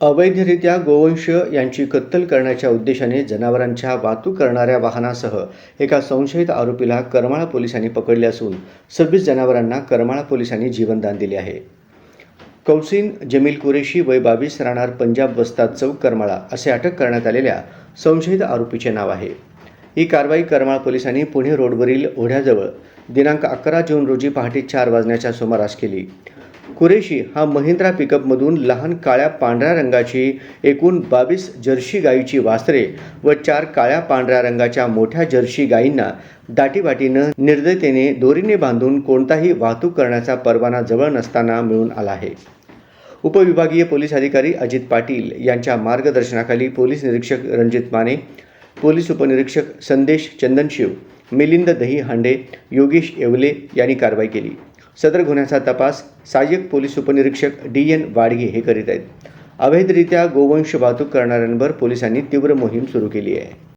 अवैधरित्या गोवंश यांची कत्तल करण्याच्या उद्देशाने जनावरांच्या वाहतूक करणाऱ्या वाहनासह एका संशयित आरोपीला करमाळा पोलिसांनी पकडले असून सव्वीस जनावरांना करमाळा पोलिसांनी जीवनदान दिले आहे. कौसिन जमील कुरेशी वय बावीस राहणार पंजाब वस्ताद चौक करमाळा असे अटक करण्यात आलेल्या संशयित आरोपीचे नाव आहे. ही कारवाई करमाळा पोलिसांनी पुणे रोडवरील ओढ्याजवळ दिनांक अकरा जून रोजी पहाटे चार वाजण्याच्या सुमारास केली. कुरेशी हा महिंद्रा पिकअपमधून लहान काळ्या पांढऱ्या रंगाची एकूण बावीस जर्सी गायीची वासरे व चार काळ्या पांढऱ्या रंगाच्या मोठ्या जर्सी गायींना दाटीबाटीनं निर्दयतेने दोरीने बांधून कोणताही वाहतूक करण्याचा परवाना जवळ नसताना मिळून आला आहे. उपविभागीय पोलीस अधिकारी अजित पाटील यांच्या मार्गदर्शनाखाली पोलीस निरीक्षक रणजित माने पोलीस उपनिरीक्षक संदेश चंदनशिव मिलिंद दही हांडे योगेश येवले यांनी कारवाई केली. सदर गुन्ह्याचा तपास सहाय्यक पोलीस उपनिरीक्षक डी एन वाडगे हे करीत आहेत. अवैधरित्या गोवंश वाहतूक करणाऱ्यांवर पोलिसांनी तीव्र मोहीम सुरू केली आहे.